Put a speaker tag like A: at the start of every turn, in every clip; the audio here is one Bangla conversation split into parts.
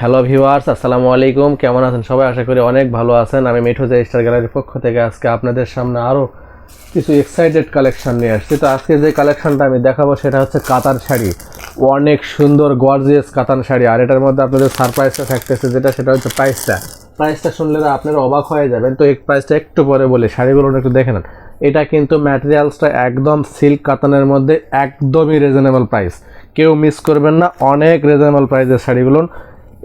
A: হ্যালো ভিউয়ার্স আসসালামু আলাইকুম। কেমন আছেন? সবাই আশা করি অনেক ভালো আছেন। আমি মিঠু জে স্টার গ্যালারির পক্ষ থেকে আজকে আপনাদের সামনে আরও কিছু এক্সাইটেড কালেকশন নিয়ে আসছি। তো আজকে যে কালেকশনটা আমি দেখাবো সেটা হচ্ছে কাতার শাড়ি। অনেক সুন্দর গর্জিয়াস কাতান শাড়ি। আর এটার মধ্যে আপনাদের সারপ্রাইজটা থাকতেছে যেটা, সেটা হচ্ছে প্রাইসটা প্রাইসটা শুনলে না আপনারা অবাক হয়ে যাবেন। তো এই প্রাইসটা একটু পরে বলি, শাড়িগুলো একটু দেখে নেন। এটা কিন্তু ম্যাটেরিয়ালসটা একদম সিল্ক কাতানের মধ্যে একদমই রিজনেবল প্রাইস কেউ মিস করবেন না, অনেক রিজনেবল প্রাইসের শাড়িগুলো।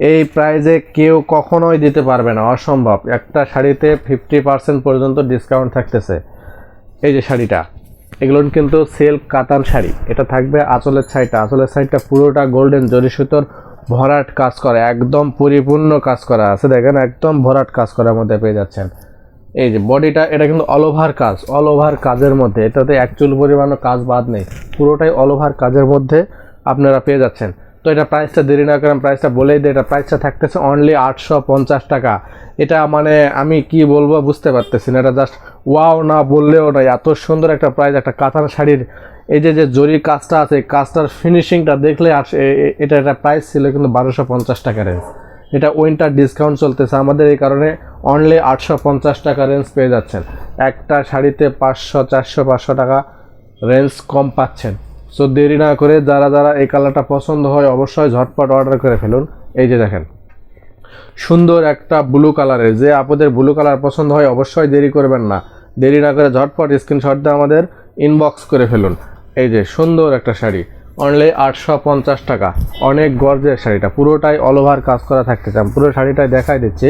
A: এই প্রাইজে কেউ কখনোই দিতে পারবে না, অসম্ভব। একটা শাড়িতে ফিফটি পার্সেন্ট পর্যন্ত ডিসকাউন্ট থাকতেছে। এই যে শাড়িটা, এগুলো কিন্তু সিল্ক কাতান শাড়ি। এটা থাকবে আঁচলের সাইডটা আঁচলের সাইডটা পুরোটা গোল্ডেন জরি সুতোর ভরাট কাজ করা, একদম পরিপূর্ণ কাজ করা আছে। দেখেন, একদম ভরাট কাজ করার মধ্যে পেয়ে যাচ্ছেন। এই যে বডিটা এটা কিন্তু অল ওভার কাজ অল ওভার কাজের মধ্যে। এটাতে অ্যাকচুয়াল পরিমাণও কাজ বাদ নেই। পুরোটাই অল ওভার কাজের মধ্যে আপনারা পেয়ে যাচ্ছেন। তো এটা প্রাইসটা দেরি না করেন প্রাইসটা বলেই দিই, এটা প্রাইসটা থাকতেছে অনলি আটশো পঞ্চাশ টাকা। এটা মানে আমি কি বলব বুঝতে পারতেছি না, এটা জাস্ট ওয়াও না বললেও না এত সুন্দর একটা প্রাইস একটা কাতান শাড়ির। এই যে যে জরির কাজটা আছে কাজটার ফিনিশিংটা দেখলে আর এটা একটা প্রাইস ছিল কিন্তু বারোশো পঞ্চাশ টাকা রেঞ্জ এটা উইন্টার ডিসকাউন্ট চলতেছে, আমাদের এই কারণে অনলি আটশো পঞ্চাশ টাকা রেঞ্জ পেয়ে যাচ্ছেন। একটা শাড়িতে পাঁচশো, চারশো, পাঁচশো টাকা রেঞ্জ কম পাচ্ছেন। সো দেরি না করে যারা যারা এই কালারটা পছন্দ হয় অবশ্যই ঝটপট অর্ডার করে ফেলুন। এই যে দেখেন, সুন্দর একটা ব্লু কালারের যে আপনাদের ব্লু কালার পছন্দ হয় অবশ্যই দেরি করবেন না। দেরি না করে ঝটপট স্ক্রিনশট দিয়ে আমাদের ইনবক্স করে ফেলুন। এই যে সুন্দর একটা শাড়ি অনলি আটশো পঞ্চাশ টাকা। অনেক গর্জের শাড়িটা, পুরোটাই অল ওভার কাজ করা থাকতে চান পুরো শাড়িটাই দেখাই দিচ্ছি।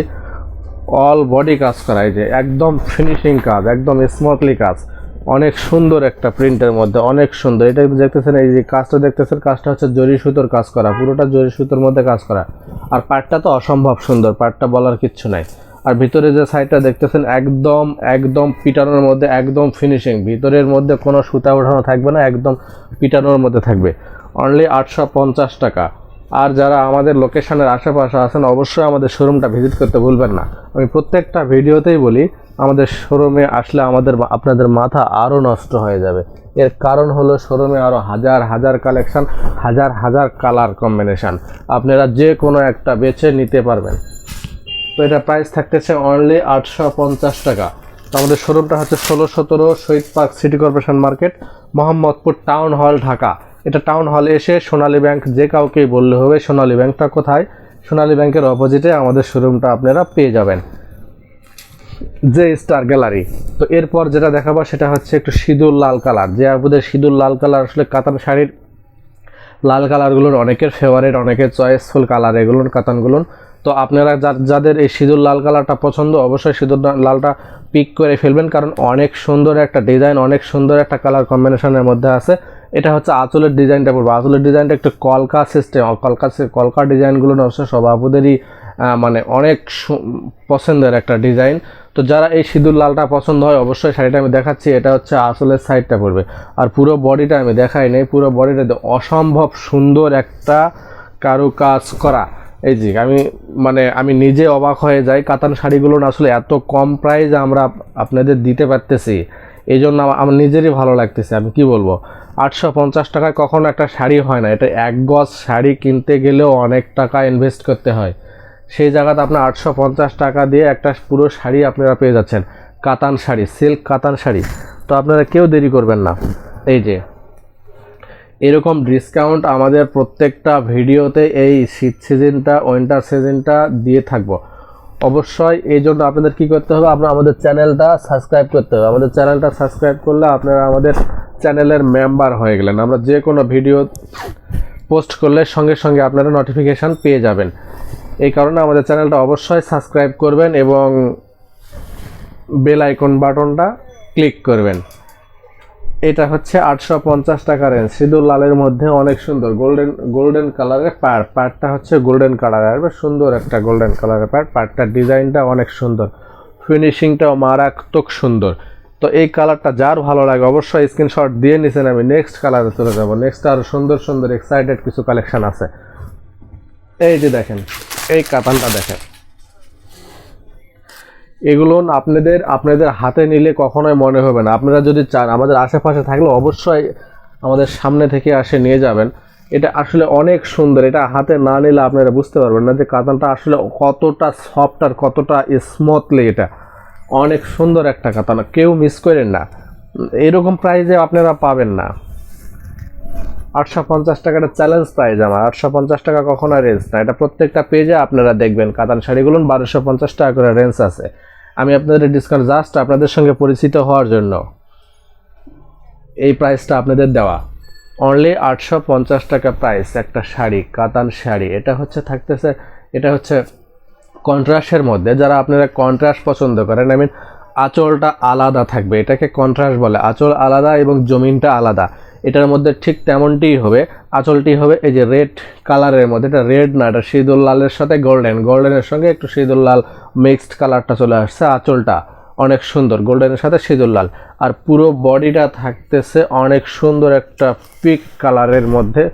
A: অল বডি কাজ করা, এই যে একদম ফিনিশিং কাজ, একদম স্মুথলি কাজ। অনেক সুন্দর একটা প্রিন্টের মধ্যে, অনেক সুন্দর। এটা দেখতেছেন, এই যে কাজটা দেখতেছেন, কাজটা হচ্ছে জরি সুতোর কাজ করা, পুরোটা জরি সুতোর মধ্যে কাজ করা। আর পাটটা তো অসম্ভব সুন্দর, পাটটা বলার কিচ্ছু নাই। আর ভিতরে যে সাইডটা দেখতেছেন, একদম একদম পিটানোর মধ্যে, একদম ফিনিশিং ভিতরের মধ্যে কোনো সুতা ওঠানো থাকবে না, একদম পিটানোর মধ্যে থাকবে। অনলি আটশো পঞ্চাশ টাকা। আর যারা আমাদের লোকেশনের আশেপাশে আছেন, অবশ্যই আমাদের শোরুমটা ভিজিট করতে ভুলবেন না। আমি প্রত্যেকটা ভিডিওতেই বলি আমাদের শোরুমে আসলে আমাদের আপনাদের মাথা আরও নষ্ট হয়ে যাবে। এর কারণ হলো শোরুমে আরও হাজার হাজার কালেকশান, হাজার হাজার কালার কম্বিনেশান। আপনারা যে কোনো একটা বেছে নিতে পারবেন। তো এটা প্রাইস থাকতেছে অনলি আটশো পঞ্চাশ টাকা। তো আমাদের শোরুমটা হচ্ছে ষোলো সতেরো Shahid park city corporation market, Mohammadpur town hall, Dhaka. এটা টাউন হলে এসে সোনালী ব্যাংক যে কাউকেই বললে হবে, সোনালী ব্যাংকটা কোথায়? সোনালী ব্যাংকের অপোজিটে আমাদের শোরুমটা আপনারা পেয়ে যাবেন। যে স্টার গ্যালারি। তো এরপর যেটা দেখাবো সেটা হচ্ছে একটু সিঁদুর লাল কালার। যে আপনাদের সিঁদুর লাল কালার আসলে কাতান শাড়ির লাল কালারগুলোর অনেকের ফেভারিট অনেকের চয়েসফুল কালার এগুলোর, কাতানগুলোর। তো আপনারা যাদের এই সিঁদুর লাল কালারটা পছন্দ, অবশ্যই সিঁদুর লালটা পিক করে ফেলবেন। কারণ অনেক সুন্দর একটা ডিজাইন অনেক সুন্দর একটা কালার কম্বিনেশনের মধ্যে আছে। এটা হচ্ছে আঁচলের ডিজাইনটা পড়ব আঁচলের ডিজাইনটা একটু কলকা সিস্টেম কলকা কলকা ডিজাইনগুলো অবশ্য সভাপতিরই মানে অনেক পছন্দের একটা ডিজাইন। তো যারা এই সিঁদুর লালটা পছন্দ হয়, অবশ্যই শাড়িটা আমি দেখাচ্ছি। এটা হচ্ছে আসলের সাইডটা পড়বে। আর পুরো বডিটা আমি দেখাই নেই। পুরো বডিটা অসম্ভব সুন্দর একটা কারুকাজ করা। এই যে, আমি মানে আমি নিজে অবাক হয়ে যাই। কাতান শাড়িগুলো না আসলে এত কম প্রাইস আমরা আপনাদের দিতে পারতেছি। এই জন্য আমার নিজেরই ভালো লাগতেছে। আমি কি বলব? আটশো পঞ্চাশ টাকায় কখনো একটা শাড়ি হয় না। এটা এক গজ শাড়ি কিনতে গেলেও অনেক টাকা ইনভেস্ট করতে হয়। সেই জায়গাতে আপনার আটশো পঞ্চাশ টাকা দিয়ে একটা পুরো শাড়ি আপনারা পেয়ে যাচ্ছেন। কাতান শাড়ি, সিল্ক কাতান শাড়ি। তো আপনারা কেউ দেরি করবেন না। এই যে, এরকম ডিসকাউন্ট আমাদের প্রত্যেকটা ভিডিওতে এই শীত সিজনটা উইন্টার সিজনটা দিয়ে থাকব। অবশ্যই এই জন্য আপনাদের কী করতে হবে? আপনার আমাদের চ্যানেলটা সাবস্ক্রাইব করতে হবে। আমাদের চ্যানেলটা সাবস্ক্রাইব করলে আপনারা আমাদের চ্যানেলের মেম্বার হয়ে গেলেন। আমরা যে কোনো ভিডিও পোস্ট করলে সঙ্গে সঙ্গে আপনারা নোটিফিকেশান পেয়ে যাবেন। এই কারণে আমাদের চ্যানেলটা অবশ্যই সাবস্ক্রাইব করবেন এবং বেল আইকন বাটনটা ক্লিক করবেন। এটা হচ্ছে আটশো পঞ্চাশ টাকা রেঞ্জ সিঁদুর লালের মধ্যে অনেক সুন্দর। গোল্ডেন গোল্ডেন কালারের পাড়। পাড়টা হচ্ছে গোল্ডেন কালারের বেশ সুন্দর একটা গোল্ডেন কালারের প্যাড পাড়টার ডিজাইনটা অনেক সুন্দর। ফিনিশিংটাও মারাত্মক সুন্দর। তো এই কালারটা যার ভালো লাগে অবশ্যই স্ক্রিনশট দিয়ে নিছেন আমি নেক্সট কালারে চলে যাব। নেক্সট আরও সুন্দর সুন্দর এক্সাইটেড কিছু কালেকশান আছে। এই যে দেখেন। এই কাতানটা দেখেন। এগুলো আপনাদের আপনাদের হাতে নিলে কখনোই মনে হবে না। আপনারা যদি চান, আমাদের আশেপাশে থাকলে অবশ্যই আমাদের সামনে থেকে আসে, নিয়ে যাবেন। এটা আসলে অনেক সুন্দর। এটা হাতে না নিলে আপনারা বুঝতে পারবেন না যে কাতানটা আসলে কতটা সফট আর কতটা স্মুথলি এটা। অনেক সুন্দর একটা কাতান কেউ মিস করেন না। এরকম প্রাইজে আপনারা পাবেন না। আটশো পঞ্চাশ টাকাটা চ্যালেঞ্জ প্রাইস আমার। আটশো পঞ্চাশ টাকা কখনো রেঞ্জ না। এটা প্রত্যেকটা পেজে আপনারা দেখবেন। কাতান শাড়িগুলো বারোশো পঞ্চাশ টাকা করে রেঞ্জ আছে। আমি আপনাদের ডিসকাউন্ট জাস্ট আপনাদের সঙ্গে পরিচিত হওয়ার জন্য এই প্রাইসটা আপনাদের দেওয়া। অনলি আটশো পঞ্চাশ টাকা প্রাইস একটা শাড়ি, কাতান শাড়ি। এটা হচ্ছে থাকতেছে, এটা হচ্ছে কন্ট্রাস্টের মধ্যে। যারা আপনারা কন্ট্রাস্ট পছন্দ করেন আই মিন আঁচলটা আলাদা থাকবে। এটাকে কন্ট্রাস্ট বলে। আঁচল আলাদা এবং জমিনটা আলাদা। এটার মধ্যে ঠিক তেমনটিই হবে। আঁচলটি হবে এই যে রেড কালারের মধ্যে। এটা রেড না, এটা সিঁদুর লালের সাথে গোল্ডেন। গোল্ডেনের সঙ্গে একটু সিঁদুর লাল মিক্সড কালারটা চলে আসছে আঁচলটা। অনেক সুন্দর, গোল্ডেনের সাথে সিঁদুর লাল। আর পুরো বডিটা থাকতেছে অনেক সুন্দর একটা পিক কালারের মধ্যে।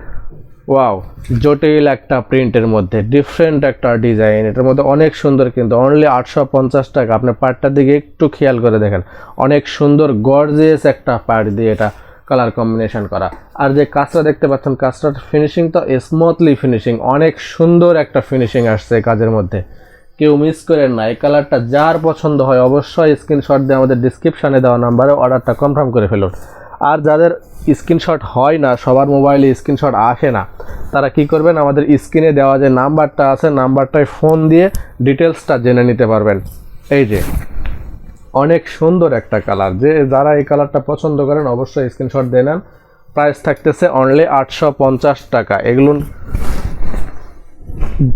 A: ওয়াও, জটিল একটা প্রিন্টের মধ্যে। ডিফারেন্ট একটা ডিজাইন। এটার মধ্যে অনেক সুন্দর কিন্তু অনলি আটশো পঞ্চাশ টাকা। আপনার পার্টটার দিকে একটু খেয়াল করে দেখেন। অনেক সুন্দর, গর্জিয়াস একটা পার্ট দিয়ে এটা কালার কম্বিনেশন করা। আর যে কাজটা দেখতে পাচ্ছেন, কাজটার ফিনিশিং তো স্মুথলি ফিনিশিং অনেক সুন্দর একটা ফিনিশিং আসছে কাজের মধ্যে। কেউ মিস করেন না, এই কালারটা যার পছন্দ হয় অবশ্যই স্ক্রিনশট দিয়ে আমাদের ডিসক্রিপশানে দেওয়া নাম্বারে অর্ডারটা কনফার্ম করে ফেলুন। আর যাদের স্ক্রিনশট হয় না, সবার মোবাইলে স্ক্রিনশট আসে না, তারা কি করবেন? আমাদের স্ক্রিনে দেওয়া যে নাম্বারটা আছে নাম্বারটায় ফোন দিয়ে ডিটেলসটা জেনে নিতে পারবেন। এই যে। অনেক সুন্দর একটা কালার। যে যারা এই কালারটা পছন্দ করেন, অবশ্যই স্ক্রিনশট দিয়ে নেন। প্রাইস থাকতেছে অনলি আটশো পঞ্চাশ টাকা। এগুলো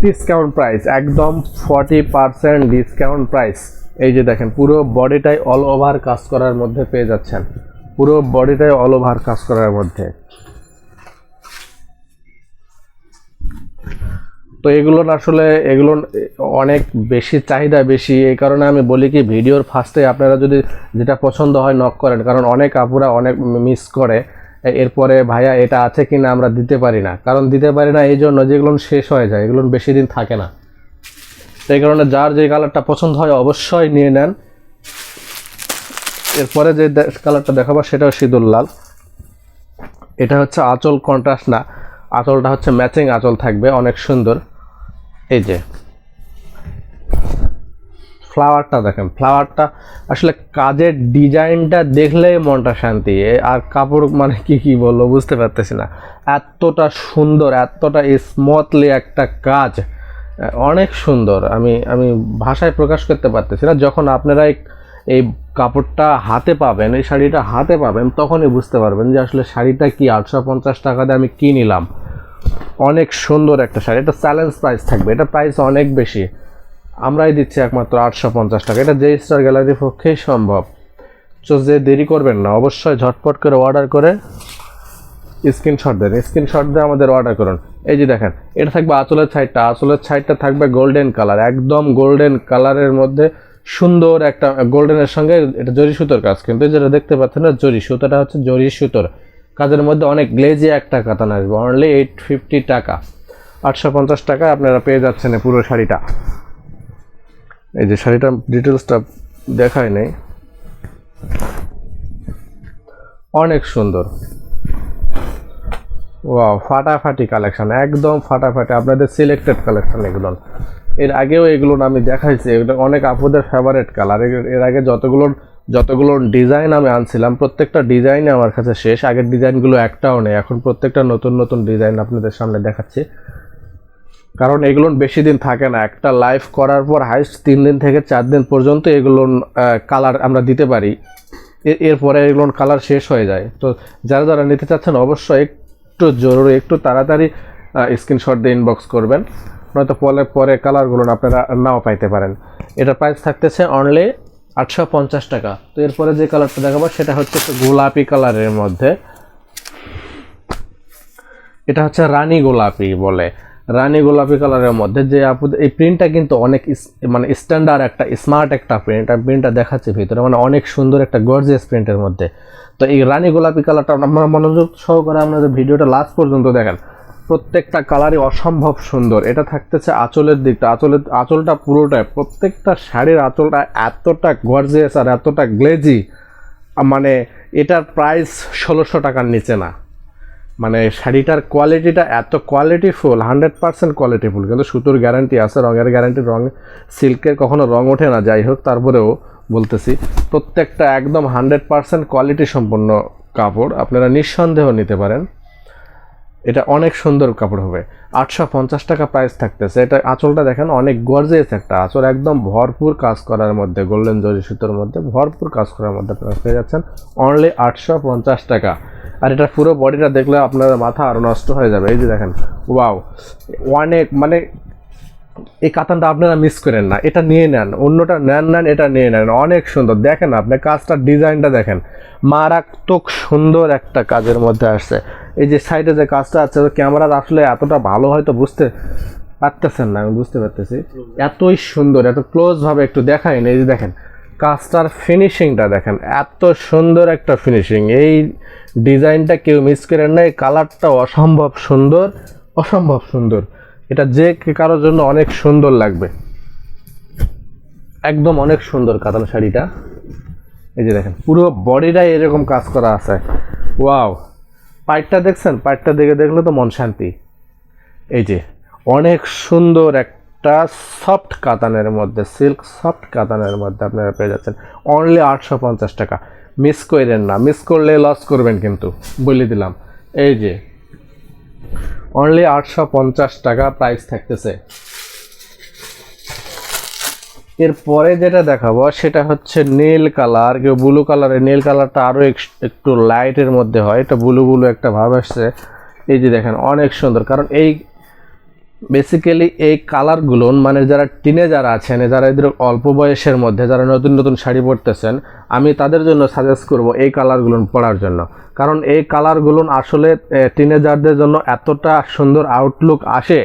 A: ডিসকাউন্ট প্রাইস একদম ফর্টি পারসেন্ট ডিসকাউন্ট প্রাইস এই যে দেখেন, পুরো বডিটাই অল ওভার কাজ করার মধ্যে পেয়ে যাচ্ছেন। পুরো বডিটাই অল ওভার কাজ করার মধ্যে। তো এগুলো আসলে এগুলো অনেক বেশি চাহিদা বেশি। এই কারণে আমি বলি কি, ভিডিওর ফার্স্টে আপনারা যদি যেটা পছন্দ হয় নক করেন। কারণ অনেক আপুরা অনেক মিস করে। এরপরে ভাইয়া, এটা আছে কি না আমরা দিতে পারি না। কারণ দিতে পারি না এই জন্য যেগুলো শেষ হয়ে যায়, এগুলো বেশি দিন থাকে না। এই কারণে যার যে কালারটা পছন্দ হয় অবশ্যই নিয়ে নেন। এরপরে যে কালারটা দেখাবো, সেটাও সিঁদুর লাল। এটা হচ্ছে আঁচল কন্ট্রাস্ট না। আঁচলটা হচ্ছে ম্যাচিং আঁচল থাকবে, অনেক সুন্দর। এই যে। ফ্লাওয়ারটা দেখেন ফ্লাওয়ারটা আসলে কাজের ডিজাইনটা দেখলেই মনটা শান্তি। আর কাপড় মানে কি কি বলব বুঝতে পারতেছি না। এতটা সুন্দর, এতটা স্মুথলি একটা কাজ অনেক সুন্দর। আমি আমি ভাষায় প্রকাশ করতে পারতেছি না। যখন আপনারা এই- কাপড়টা হাতে পাবেন, এই শাড়িটা হাতে পাবেন, তখনই বুঝতে পারবেন যে আসলে শাড়িটা কি আটশো পঞ্চাশ টাকা দিয়ে আমি কি নিলাম অনেক সুন্দর একটা শাড়ি। এটা চ্যালেঞ্জ প্রাইস থাকবে। এটা প্রাইস অনেক বেশি। আমরাই দিচ্ছি একমাত্র আটশো পঞ্চাশ টাকা। এটা জে স্টার গ্যালারির পক্ষেই সম্ভব। তো যে দেরি করবেন না, অবশ্যই ঝটপট করে অর্ডার করে স্ক্রিনশট দেন। স্ক্রিনশট দিয়ে আমাদের অর্ডার করুন। এই যে দেখেন, এটা থাকবে আঁচলের সাইডটা আঁচলের সাইডটা থাকবে গোল্ডেন কালার একদম গোল্ডেন কালারের মধ্যে সুন্দর একটা গোল্ডেনের সঙ্গে এটা জরি সুতোর কাজ। কিন্তু যেটা দেখতে পাচ্ছেন না, জরি সুতোটা হচ্ছে জরি সুতোর। কাজের মধ্যে অনেক গ্লেজি একটা কাতান আসবে। অনলি এইট ফিফটি টাকা। আটশো পঞ্চাশ টাকায় আপনারা পেয়ে যাচ্ছেন পুরো শাড়িটা। এই যে শাড়িটার ডিটেলসটা দেখায় নেই। অনেক সুন্দর। ওয়াও ফাটাফাটি কালেকশন একদম ফাটাফাটি। আপনাদের সিলেক্টেড কালেকশন এগুলো। এর আগেও এগুলো আমি দেখাইছি। এগুলো অনেক আপুদের ফেভারেট কালারের আগে যতগুলো যতগুলো ডিজাইন আমি আনছিলাম, প্রত্যেকটা ডিজাইনই আমার কাছে শেষ। আগের ডিজাইনগুলো একটাও নেই। এখন প্রত্যেকটা নতুন নতুন ডিজাইন আপনাদের সামনে দেখাচ্ছি। কারণ এগুলো বেশি দিন থাকে না। একটা লাইভ করার পর হাইস্ট তিন দিন থেকে চার দিন পর্যন্ত এগুলো কালার আমরা দিতে পারি। এরপরে এগুলোর কালার শেষ হয়ে যায়। তো যারা যারা নিতে চাচ্ছেন অবশ্যই একটু জরুরি, একটু তাড়াতাড়ি স্ক্রিনশট দিয়ে ইনবক্স করবেন। নয়তো পরে পরে কালারগুলো আপনারা নাও পাইতে পারেন। এটার প্রাইস থাকতেছে অনলি আটশো পঞ্চাশ টাকা। তো এরপরে যে কালারটা দেখাবো, সেটা হচ্ছে গোলাপি কালারের মধ্যে। এটা হচ্ছে রানী গোলাপি বলে। রানী গোলাপি কালারের মধ্যে যে আপু, এই প্রিন্টটা কিন্তু অনেক মানে স্ট্যান্ডার্ড একটা স্মার্ট একটা প্রিন্ট আর প্রিন্টটা দেখাচ্ছে ভিতরে মানে অনেক সুন্দর একটা গর্জিয়াস প্রিন্টের মধ্যে। তো এই রানী গোলাপি কালারটা আমরা মনোযোগ সহকারে আপনাদের ভিডিওটা লাস্ট পর্যন্ত দেখেন। প্রত্যেকটা কালারই অসম্ভব সুন্দর। এটা থাকতেছে আঁচলের দিকটা। আঁচলের আঁচলটা পুরোটাই, প্রত্যেকটা শাড়ির আঁচলটা এতটা গর্জিয়াস আর এতটা গ্লেজি মানে এটার প্রাইস ষোলোশো টাকার নিচে না। মানে শাড়িটার কোয়ালিটিটা এত কোয়ালিটিফুল হান্ড্রেড পার্সেন্ট কোয়ালিটিফুল কিন্তু সুতোর গ্যারান্টি আছে, রঙের গ্যারান্টি রং সিল্কের কখনো রং ওঠে না। যাই হোক, তারপরেও বলতেছি, প্রত্যেকটা একদম হান্ড্রেড পার্সেন্ট কোয়ালিটি সম্পন্ন কাপড় আপনারা নিঃসন্দেহ নিতে পারেন। এটা অনেক সুন্দর কাপড় হবে। আটশো পঞ্চাশ টাকা প্রাইস থাকতেছে। এটা আঁচলটা দেখেন, অনেক গর্জিয়াস একটা আঁচল। একদম ভরপুর কাজ করার মধ্যে গোল্ডেন জরি সুতোর মধ্যে ভরপুর কাজ করার মধ্যে আপনারা পেয়ে যাচ্ছেন। অনলি আটশো পঞ্চাশ টাকা। আর এটা পুরো বডিটা দেখলে আপনার মাথা আরও নষ্ট হয়ে যাবে। এই যে দেখেন ওয়াও অনেক মানে এই কাতানটা আপনারা মিস করেন না। এটা নিয়ে নেন, অন্যটা নেন নেন, এটা নিয়ে নেন। অনেক সুন্দর। দেখেন আপনি, কাজটার ডিজাইনটা দেখেন। মারাত্মক সুন্দর একটা কাজের মধ্যে আসছে। এই যে সাইডে যে কাজটা আছে ক্যামেরা আসলে এতটা ভালো হয়তো বুঝতে পারতেছেন না, আমি বুঝতে পারতেছি। এতই সুন্দর, এত ক্লোজভাবে একটু দেখাইনি, এই যে দেখেন, কাজটার ফিনিশিংটা দেখেন, এত সুন্দর একটা ফিনিশিং এই ডিজাইনটা কেউ মিস করেন না এই কালারটা অসম্ভব সুন্দর অসম্ভব সুন্দর। এটা যে কারোর জন্য অনেক সুন্দর লাগবে। একদম অনেক সুন্দর কাতান শাড়িটা। এই যে দেখেন, পুরো বডিটাই এরকম কাজ করা আছে। ওয়াও পাইটটা দেখছেন? পাইটটা দেখে দেখলে তো মন শান্তি। এই যে, অনেক সুন্দর একটা সফট কাতানের মধ্যে, সিল্ক সফট কাতানের মধ্যে আপনারা পেয়ে যাচ্ছেন। অনলি আটশো পঞ্চাশ টাকা। মিস করেন না। মিস করলে লস করবেন কিন্তু। বলে দিলাম। এই যে অনলি আটশো পঞ্চাশ টাকা প্রাইস থাকতেছে। এরপরে যেটা দেখাবো, সেটা হচ্ছে নীল কালার, কেউ ব্লু কালারের নীল কালারটা আরও একটু লাইটের মধ্যে হয়, এটা ব্লু ব্লু একটা ভাব আসছে। এই যে দেখেন, অনেক সুন্দর, কারণ এই বেসিক্যালি এই কালারগুলো মানে যারা টিনে যারা আছেন, যারা এদের অল্প বয়সের মধ্যে, যারা নতুন নতুন শাড়ি পরতেছেন, আমি তাদের জন্য সাজেস্ট করব এই কালারগুলো পরার জন্য। কারণ এই কালারগুলো আসলে টিনেজারদের জন্য এতটা সুন্দর আউটলুক আসে,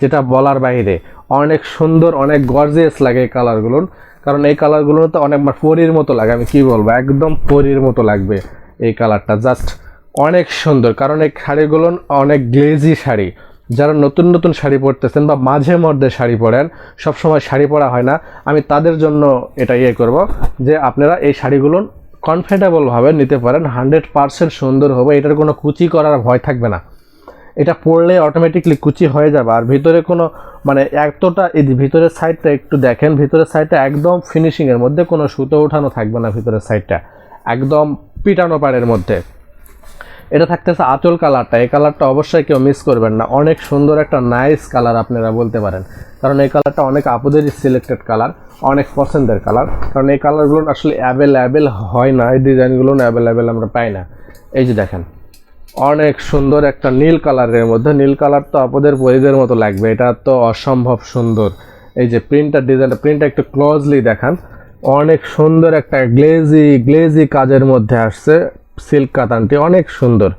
A: যেটা বলার বাইরে। অনেক সুন্দর, অনেক গর্জিয়াস লাগে এই কালারগুলো কারণ এই কালারগুলো তো অনেক পরির মতো লাগে, আমি কি বলব? একদম পরির মতো লাগবে এই কালারটা জাস্ট অনেক সুন্দর। কারণ এই শাড়িগুলো অনেক গ্লেজি শাড়ি। যারা নতুন নতুন শাড়ি পরতেছেন বা মাঝে মধ্যে শাড়ি পরেন, সবসময় শাড়ি পরা হয় না। আমি তাদের জন্য এটা ইয়ে করব যে আপনারা এই শাড়িগুলো কমফর্টেবলভাবে নিতে পারেন। হান্ড্রেড পারসেন্ট সুন্দর হবে। এটার কোনো কুচি করার ভয় থাকবে না। এটা পড়লে অটোমেটিকলি কুচি হয়ে যাবে। আর ভিতরে কোনো মানে এতটা, এই ভিতরের সাইডটা একটু দেখেন, ভিতরের সাইডটা একদম ফিনিশিংয়ের মধ্যে কোনো সুতো ওঠানো থাকবে না ভিতরের সাইডটা একদম পিটানো পাড়ের মধ্যে। এটা থাকতেছে আঁচল কালারটা এই কালারটা অবশ্যই কেউ মিস করবেন না। অনেক সুন্দর একটা নাইস কালার আপনারা বলতে পারেন। কারণ এই কালারটা অনেক আপুদেরই সিলেক্টেড কালার অনেক পছন্দের কালার কারণ এই কালারগুলো আসলে অ্যাভেলেবেল হয় না, এই ডিজাইনগুলো অ্যাভেলেবেল আমরা পাই না। এই যে দেখেন। অনেক সুন্দর একটা নীল কালারের মধ্যে, নীল কালার তো আপনাদের পরিদের মতো লাগবে, এটা তো অসম্ভব সুন্দর। এই যে প্রিন্টার ডিজাইনটা প্রিন্টটা একটু ক্লোজলি দেখান। অনেক সুন্দর একটা গ্লেজি গ্লেজি কাজের মধ্যে আসছে সিল্ক কাতানটি, অনেক সুন্দর।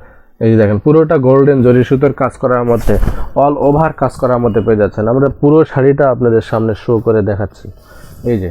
A: এই যে দেখেন, পুরোটা গোল্ডেন জরি সুতোর কাজ করার মধ্যে অল ওভার কাজ করার মধ্যে পেয়ে যাচ্ছেন। আমরা পুরো শাড়িটা আপনাদের সামনে শো করে দেখাচ্ছি। এই যে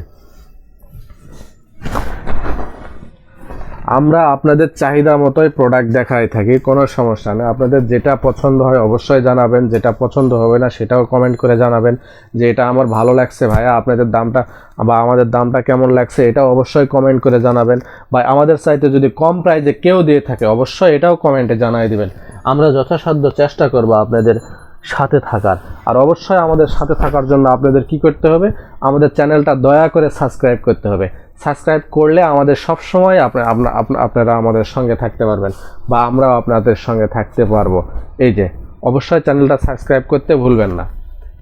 A: আমরা আপনাদের চাহিদা মতোই প্রোডাক্ট দেখাই থাকি, কোনো সমস্যা নেই। আপনাদের যেটা পছন্দ হয় অবশ্যই জানাবেন, যেটা পছন্দ হবে না সেটাও কমেন্ট করে জানাবেন যে এটা আমার ভালো লাগছে ভাইয়া, আপনাদের দামটা বা আমাদের দামটা কেমন লাগছে এটাও অবশ্যই কমেন্ট করে জানাবেন। বা আমাদের সাইটে যদি কম প্রাইজে কেউ দিয়ে থাকে, অবশ্যই এটাও কমেন্টে জানাই দিবেন। আমরা যথাসাধ্য চেষ্টা করব আপনাদের সাথে থাকার। আর অবশ্যই আমাদের সাথে থাকার জন্য আপনাদের কি করতে হবে? আমাদের চ্যানেলটা দয়া করে সাবস্ক্রাইব করতে হবে। সাবস্ক্রাইব করলে আমাদের সব সময় আপনারা আমাদের সঙ্গে থাকতে পারবেন বা আমরাও আপনাদের সঙ্গে থাকতে পারব। এই যে, অবশ্যই চ্যানেলটা সাবস্ক্রাইব করতে ভুলবেন না।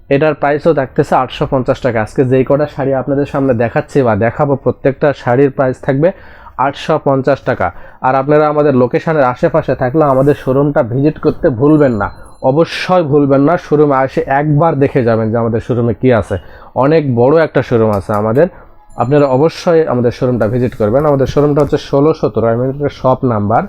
A: এটার প্রাইসও থাকতেছে আটশো পঞ্চাশ টাকা। আজকে যেই কটা শাড়ি আপনাদের সামনে দেখাচ্ছি বা দেখাবো, প্রত্যেকটা শাড়ির প্রাইস থাকবে আটশো পঞ্চাশ টাকা। আর আপনারা আমাদের লোকেশনের আশেপাশে থাকলে আমাদের শোরুমটা ভিজিট করতে ভুলবেন না। অবশ্যই ভুলবেন না শোরুমে এসে একবার দেখে যাবেন যে আমাদের শোরুমে কি আছে। অনেক বড় একটা শোরুম আছে আমাদের। আপনারা অবশ্যই আমাদের শোরুমটা ভিজিট করবেন। আমাদের শোরুমটা হচ্ছে ষোলো সতেরো, আমি শপ নাম্বার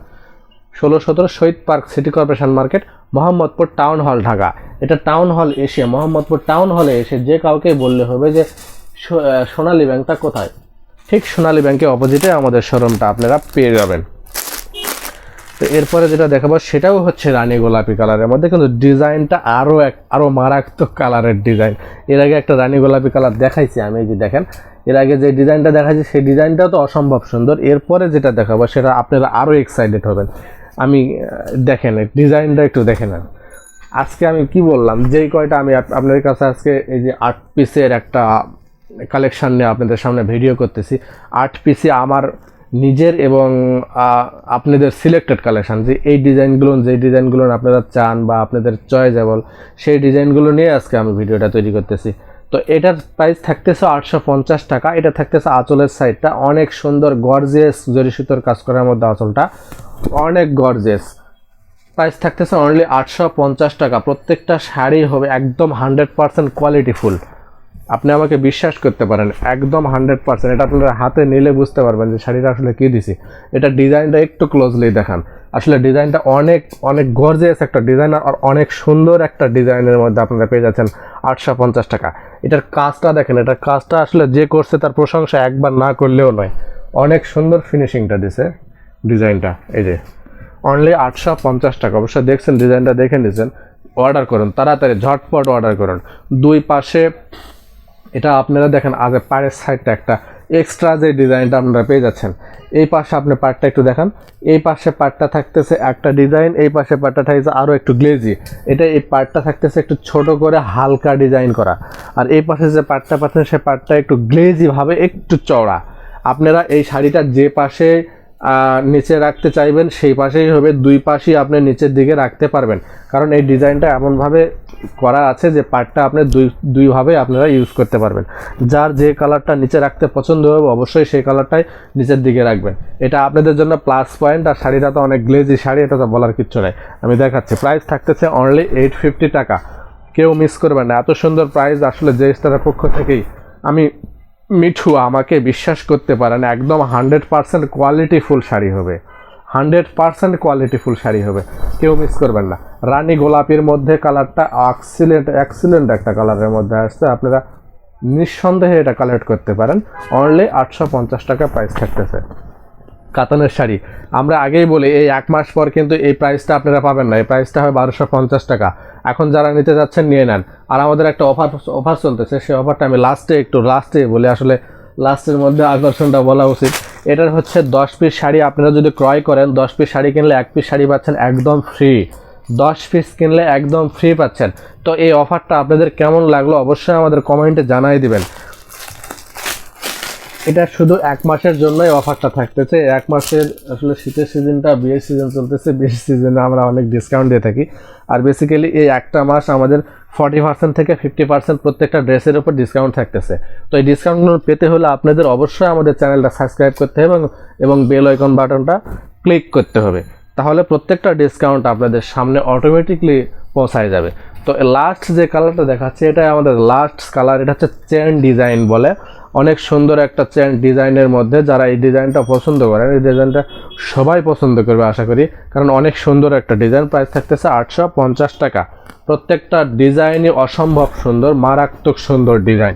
A: ষোলো সতেরো Shahid park city corporation market, Mohammadpur town hall Dhaka. এটা টাউন হল এসে, মোহাম্মদপুর টাউন হলে এসে যে কাউকে বললে হবে যে সোনালী ব্যাংকটা কোথায়? ঠিক সোনালী ব্যাংকের অপোজিটে আমাদের শোরুমটা আপনারা পেয়ে যাবেন। তো এরপরে যেটা দেখাবো, সেটাও হচ্ছে রানী গোলাপি কালারের মধ্যে, কিন্তু ডিজাইনটা আরও এক আরও মারাত্মক কালারের ডিজাইন এর আগে একটা রানী গোলাপি কালার দেখাইছি আমি যে দেখেন। এর আগে যে ডিজাইনটা দেখাচ্ছি সেই ডিজাইনটাও তো অসম্ভব সুন্দর। এরপরে যেটা দেখাবো, সেটা আপনারা আরও এক্সাইটেড হবেন। আমি দেখেন, ডিজাইনটা একটু দেখে নেন আজকে আমি কি বললাম, যেই কয়টা আমি আপনাদের কাছে আজকে এই যে আট পিসের একটা কালেকশান নিয়ে আপনাদের সামনে ভিডিও করতেছি। আট পিসে আমার নিজের এবং আপনাদের সিলেক্টেড কালেকশন যে এই ডিজাইনগুলো, যে ডিজাইনগুলো আপনারা চান বা আপনাদের চয়েজেবল সেই ডিজাইনগুলো নিয়ে আজকে আমি ভিডিওটা তৈরি করতেছি। তো এটার প্রাইস থাকতেছে আটশো পঞ্চাশ টাকা, এটা থাকতেছে আঁচলের সাইডটা অনেক সুন্দর গর্জিয়াস জরি সুতোর কাজ করার মধ্যে আঁচলটা। অনেক গর্জিয়াস প্রাইস থাকতেছে অনলি আটশো পঞ্চাশ টাকা। প্রত্যেকটা শাড়ি হবে একদম হান্ড্রেড পার্সেন্ট কোয়ালিটিফুল আপনি আমাকে বিশ্বাস করতে পারেন, একদম হান্ড্রেড পার্সেন্ট এটা আপনারা হাতে নিলে বুঝতে পারবেন যে শাড়িটা আসলে কী দিছি। এটা ডিজাইনটা একটু ক্লোজলি দেখান। আসলে ডিজাইনটা অনেক অনেক গর্জিয়াস একটা ডিজাইন আর অনেক সুন্দর একটা ডিজাইনের মধ্যে আপনারা পেয়ে যাচ্ছেন আটশো পঞ্চাশ টাকা। এটার কাজটা দেখেন, এটার কাজটা আসলে যে করছে তার প্রশংসা একবার না করলেও নয়। অনেক সুন্দর ফিনিশিংটা দিছে ডিজাইনটা, এই যে। অনলি আটশো পঞ্চাশ টাকা। অবশ্যই দেখছেন, ডিজাইনটা দেখে নিয়েছেন অর্ডার করুন, তাড়াতাড়ি, ঝটপট অর্ডার করুন। দুই পাশে এটা আপনারা দেখেন আজ পায়ের সাইডটা একটা এক্সট্রা যে ডিজাইনটা আপনারা পেয়ে যাচ্ছেন। এই পাশে আপনি পার্টটা একটু দেখান। এই পাশে পার্টটা থাকতেছে একটা ডিজাইন এই পাশে পার্টটা থাকতেছে আরও একটু গ্লেজি এটা এই পার্টটা থাকতেছে একটু ছোট করে হালকা ডিজাইন করা। আর এই পাশে যে পার্টটা পাচ্ছেন, সে পার্টটা একটু গ্লেজিভাবে একটু চওড়া। আপনারা এই শাড়িটা যে পাশে নিচে রাখতে চাইবেন, সেই পাশেই হবে। দুই পাশেই আপনি নিচের দিকে রাখতে পারবেন। কারণ এই ডিজাইনটা এমনভাবে করা আছে যে পার্টটা আপনি দুই দুইভাবে আপনারা ইউজ করতে পারবেন। যার যে কালারটা নিচে রাখতে পছন্দ হবে, অবশ্যই সেই কালারটাই নিচের দিকে রাখবেন। এটা আপনাদের জন্য প্লাস পয়েন্ট আর শাড়িটা তো অনেক গ্লেজি শাড়ি, এটা তো বলার কিচ্ছু নাই। আমি দেখাচ্ছি প্রাইস থাকতেছে অনলি এইট ফিফটি টাকা। কেউ মিস করবেন না, এত সুন্দর প্রাইস আসলে যে স্টারের পক্ষ থেকেই। আমি মিঠু আমাকে বিশ্বাস করতে পারেন একদম হান্ড্রেড পার্সেন্ট কোয়ালিটিফুল শাড়ি হবে। হান্ড্রেড পার্সেন্ট কোয়ালিটিফুল শাড়ি হবে। কেউ মিস করবেন না। রানী গোলাপির মধ্যে কালারটা অ্যাক্সিলেন্ট অ্যাক্সিলেন্ট একটা কালারের মধ্যে আসছে। আপনারা নিঃসন্দেহে এটা কালেক্ট করতে পারেন। অনলি আটশো পঞ্চাশ টাকা প্রাইস থাকতেছে। কাতানের শাড়ি। আমরা আগেই বলি, এই এক মাস পর কিন্তু এই প্রাইসটা আপনারা পাবেন না। এই প্রাইসটা হয় বারোশো পঞ্চাশ টাকা। এখন যারা নিতে যাচ্ছেন, নিয়ে নেন। আর আমাদের একটা অফার অফার চলতেছে। সেই অফারটা আমি লাস্টে একটু লাস্টে বলি। আসলে লাস্টের মধ্যে আকর্ষণটা বলা উচিত। এটার হচ্ছে দশ পিস শাড়ি। আপনারা যদি ক্রয় করেন, দশ পিস শাড়ি কিনলে এক পিস শাড়ি পাচ্ছেন একদম ফ্রি দশ পিস কিনলে একদম ফ্রি পাচ্ছেন। তো এই অফারটা আপনাদের কেমন লাগল অবশ্যই আমাদের কমেন্টে জানাই দিবেন। এটা শুধু এক মাসের জন্যই অফারটা থাকতেছে। এক মাসের আসলে শীতের সিজনটা বিয়ের সিজন চলতেছে। বিয়ের সিজনে আমরা অনেক ডিসকাউন্ট দিয়ে থাকি। আর বেসিক্যালি এই একটা মাস আমাদের ফর্টি পার্সেন্ট থেকে ফিফটি পার্সেন্ট প্রত্যেকটা ড্রেসের উপর ডিসকাউন্ট থাকতেছে। তো এই ডিসকাউন্টগুলো পেতে হলে আপনাদের অবশ্যই আমাদের চ্যানেলটা সাবস্ক্রাইব করতে হবে এবং বেল আইকন বাটনটা ক্লিক করতে হবে। তাহলে প্রত্যেকটা ডিসকাউন্ট আপনাদের সামনে অটোমেটিকলি পৌঁছায় যাবে। তো লাস্ট যে কালারটা দেখাচ্ছে এটা আমাদের লাস্ট কালার এটা হচ্ছে চেন ডিজাইন বলে। অনেক সুন্দর একটা চেন ডিজাইনের মধ্যে যারা এই ডিজাইনটা পছন্দ করেন, এই ডিজাইনটা সবাই পছন্দ করবে আশা করি, কারণ অনেক সুন্দর একটা ডিজাইন। প্রাইস থাকতেছে আটশো পঞ্চাশ টাকা। প্রত্যেকটা ডিজাইনই অসম্ভব সুন্দর, মারাত্মক সুন্দর ডিজাইন।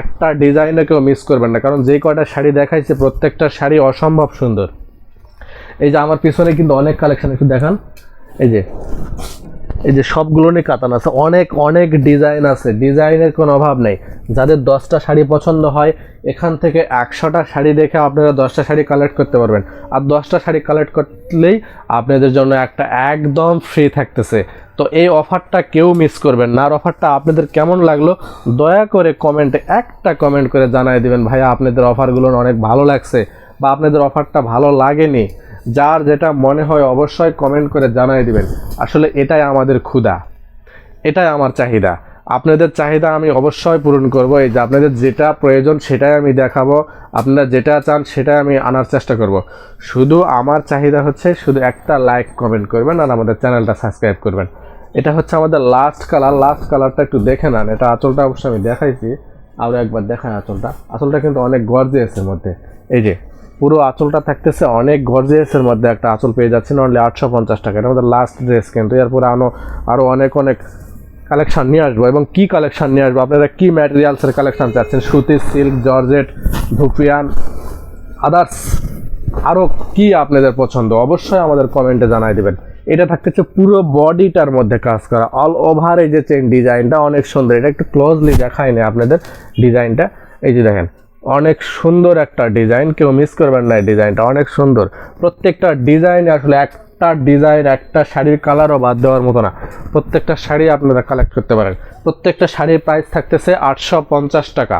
A: একটা ডিজাইনে কেউ মিস করবেন না, কারণ যে কয়টা শাড়ি দেখাইছে, প্রত্যেকটা শাড়ি অসম্ভব সুন্দর। এই যে আমার পিছনে কিন্তু অনেক কালেকশন একটু দেখান। এই যে এই যে সবগুলো নিয়ে কাতান আছে, অনেক অনেক ডিজাইন আছে। ডিজাইনের কোনো অভাব নেই। যাদের দশটা শাড়ি পছন্দ হয়, এখান থেকে একশোটা শাড়ি দেখে আপনারা দশটা শাড়ি কালেক্ট করতে পারবেন। আর দশটা শাড়ি কালেক্ট করলেই আপনাদের জন্য একটা একদম ফ্রি থাকতেছে। তো এই অফারটা কেউ মিস করবেন না। আর অফারটা আপনাদের কেমন লাগল, দয়া করে কমেন্টে একটা কমেন্ট করে জানাই দিবেন, ভাইয়া, আপনাদের অফারগুলো অনেক ভালো লাগছে বা আপনাদের অফারটা ভালো লাগেনি। যার যেটা মনে হয় অবশ্যই কমেন্ট করে জানাই দিবেন। আসলে এটাই আমাদের ক্ষুধা। এটাই আমার চাহিদা। আপনাদের চাহিদা আমি অবশ্যই পূরণ করব। এই যে আপনাদের যেটা প্রয়োজন সেটাই আমি দেখাবো। আপনারা যেটা চান সেটাই আমি আনার চেষ্টা করব। শুধু আমার চাহিদা হচ্ছে শুধু একটা লাইক কমেন্ট করবেন আর আমাদের চ্যানেলটা সাবস্ক্রাইব করবেন। এটা হচ্ছে আমাদের লাস্ট কালার লাস্ট কালারটা একটু দেখে নেন। এটা আঁচলটা অবশ্যই আমি দেখাইছি। আরও একবার দেখায় আঁচলটা। আঁচলটা কিন্তু অনেক গর্জে গর্জিয়াসের মধ্যে। এই যে পুরো আঁচলটা থাকতেছে অনেক গর্জিয়াসের মধ্যে একটা আঁচল পেয়ে যাচ্ছেন অনলি আটশো পঞ্চাশ টাকা। এটা আমাদের লাস্ট ড্রেস কিন্তু। এরপরে আরও আরও অনেক অনেক কালেকশান নিয়ে আসব। এবং কী কালেকশান নিয়ে আসব? আপনারা কী ম্যাটেরিয়ালসের কালেকশান চাচ্ছেন? সুতি সিল্ক জর্জেট ধুপিয়ান আদার্স আরও কি আপনাদের পছন্দ? অবশ্যই আমাদের কমেন্টে জানাই দেবেন। এটা থাকতেছে পুরো বডিটার মধ্যে কাজ করা। অল ওভার এই যে চেন ডিজাইনটা অনেক সুন্দর। এটা একটু ক্লোজলি দেখাই না আপনাদের ডিজাইনটা এই যে দেখেন অনেক সুন্দর একটা ডিজাইন, কেউ মিস করবেন না ডিজাইনটা, অনেক সুন্দর। প্রত্যেকটা ডিজাইন আসলে একটা ডিজাইন, একটা শাড়ির কালারও বাদ দেওয়ার মতো না। প্রত্যেকটা শাড়ি আপনারা কালেক্ট করতে পারেন। প্রত্যেকটা শাড়ির প্রাইস থাকতেছে আটশো পঞ্চাশ টাকা।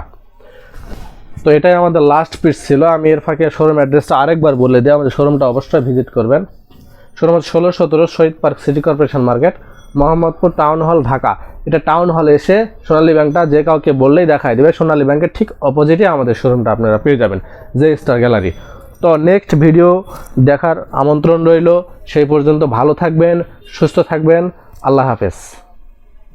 A: তো এটাই আমাদের লাস্ট পিস ছিল। আমি এর ফাঁকে শোরুম অ্যাড্রেসটা আরেকবার বলে দিই। আমাদের শোরুমটা অবশ্যই ভিজিট করবেন। শোরুম ষোলো সতেরো Shahid park city corporation market. Mohammadpur town hall Dhaka. এটা টাউন হল এসে সোনালী ব্যাংকটা যে কাউকে বললেই দেখায় দেবে। সোনালী ব্যাংকের ঠিক অপোজিটে আমাদের শোরুমটা আপনারা পেয়ে যাবেন, যে স্টার গ্যালারি তো নেক্সট ভিডিও দেখার আমন্ত্রণ রইল। সেই পর্যন্ত ভালো থাকবেন, সুস্থ থাকবেন। আল্লাহ হাফেজ।